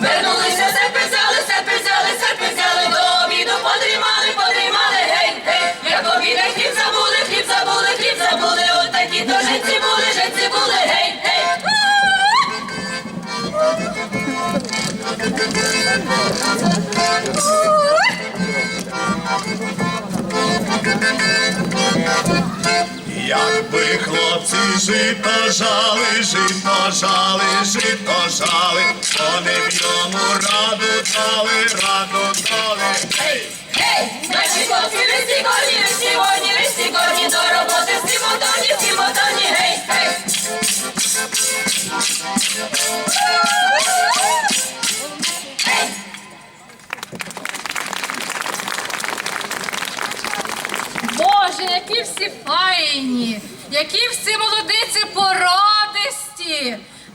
Вернулися, серпи взяли, серпи взяли, до обіду подрімали, подрімали, гей, як обіда хліб забули, хліб забули, хліб забули, отакі то житці були, житці гей, гей. Якби хлопці жито пожали, жито пожали, жито пожали, вони в йому раду дали, раду дали. Гей! Гей, наші хлопці висі горні,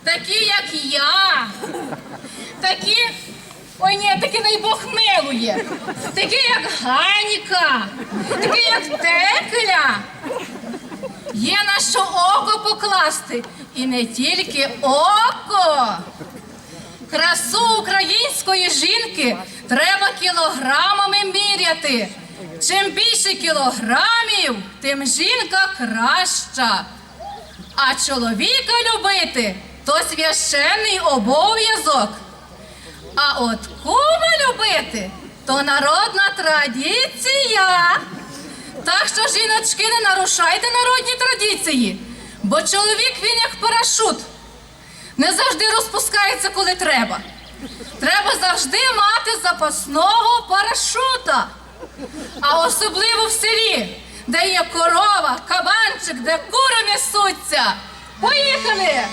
такі, як я, такі, ой ні, такі най Бог милує, такі, як Ганіка, такі, як Текля. Є на що око покласти, і не тільки око. Красу української жінки треба кілограмами міряти. Чим більше кілограмів, тим жінка краща. А чоловіка любити то священний обов'язок. А от кума любити то народна традиція. Так що, жіночки, не нарушайте народні традиції, бо чоловік він як парашут не завжди розпускається, коли треба. Треба завжди мати запасного парашута. А особливо в селі, де є корова, кабанчик, де кури несуться. Поїхали!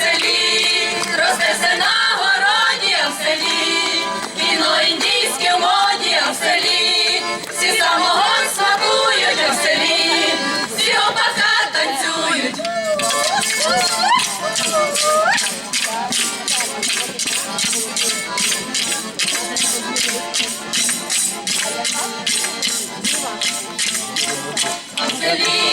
Селі, росте все на городі, в селі, кіно індійське в моді, в селі, всі самогон смакують, в селі, всі опака танцюють. В селі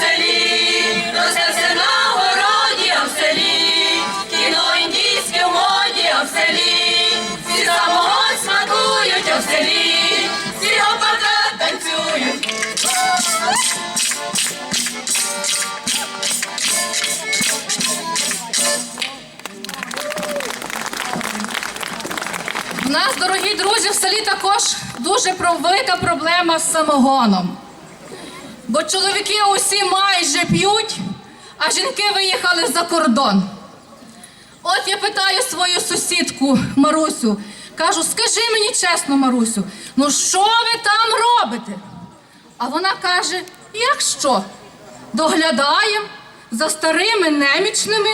Селі дося на городі в селі, кіно індійській моді о селі. Всі самотують в селі, всі ободати танцюють. У нас, дорогі друзі, в селі також дуже велика проблема з самогоном. Бо чоловіки усі майже п'ють, а жінки виїхали за кордон. От я питаю свою сусідку Марусю, кажу, скажи мені чесно, Марусю, ну що ви там робите? А вона каже: як що? Доглядаємо за старими немічними.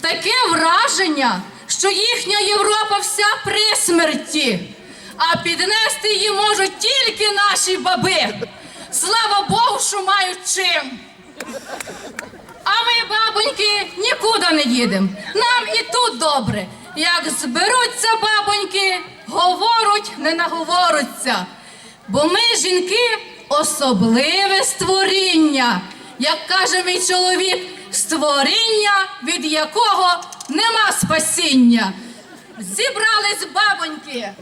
Таке враження, що їхня Європа вся при смерті, а піднести її можуть тільки наші баби. Слава Богу, що мають чим. А ми, бабоньки, нікуди не їдемо. Нам і тут добре. Як зберуться бабоньки, говоруть, не наговоруться. Бо ми, жінки, особливе створіння. Як каже мій чоловік, створіння, від якого нема спасіння. Зібрались бабоньки.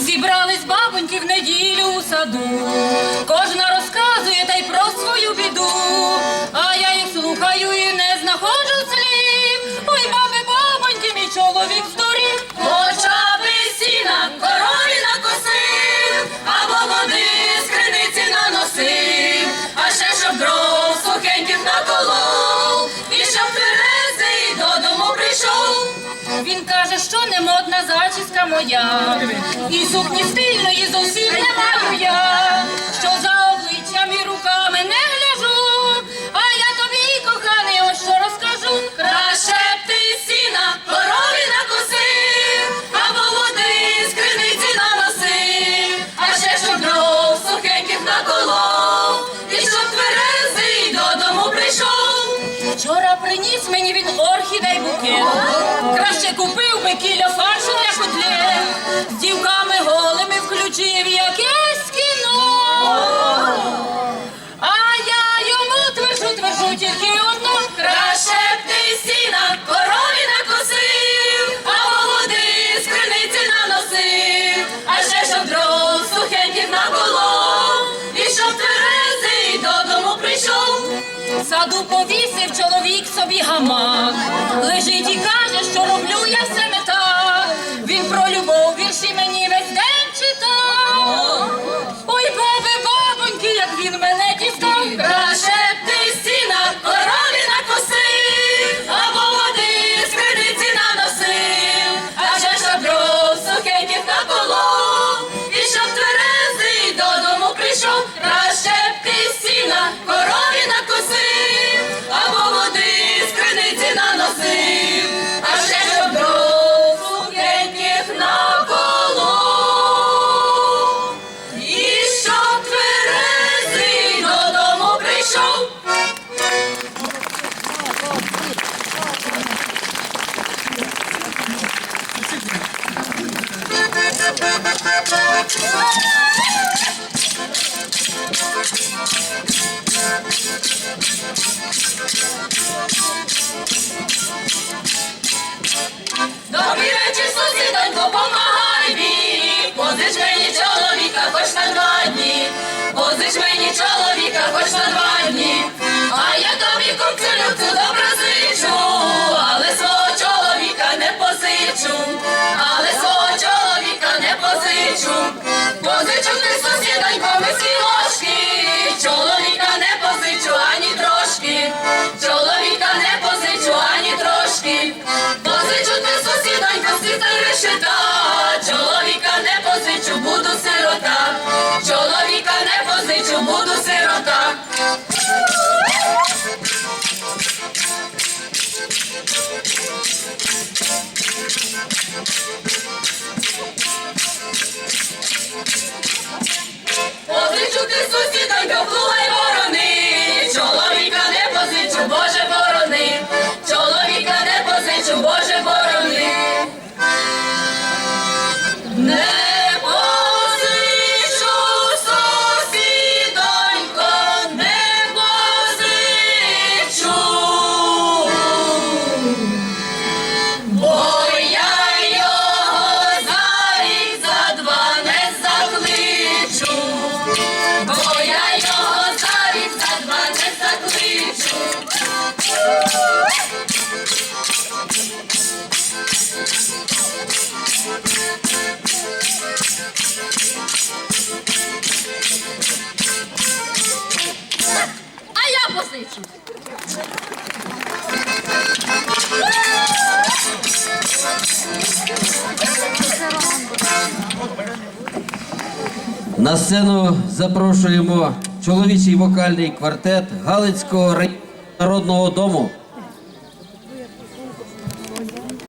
Зібрались бабоньки в неділю у саду, модна зачіска моя, і сукні стильної зовсім не маю я, що за обличчям і руками не Саду повісив чоловік собі гамак, лежить і каже, що роблю я все не так. Він про любов вірші мені весь день читав. Ой, баби, бабоньки, як він мене дістав. Краще ти сіна корові накосив, або води з криниці наносив, а ще дров сухеньких наколов, і щоб тверезий додому прийшов. Краще б ти сіна Добрий вечір, сусідонько, помагай мені, позич мені чоловіка хоч на два дні, позич чоловіка хоч два дні, а я тобі купцю любцю добре сирота, чоловіка не позичу, буду сирота. Позичу ти сусідонько, плугай ворони, чоловіка не позичу, Боже борони, чоловіка не позичу, Боже борони. На сцену запрошуємо чоловічий вокальний квартет Галицького народного дому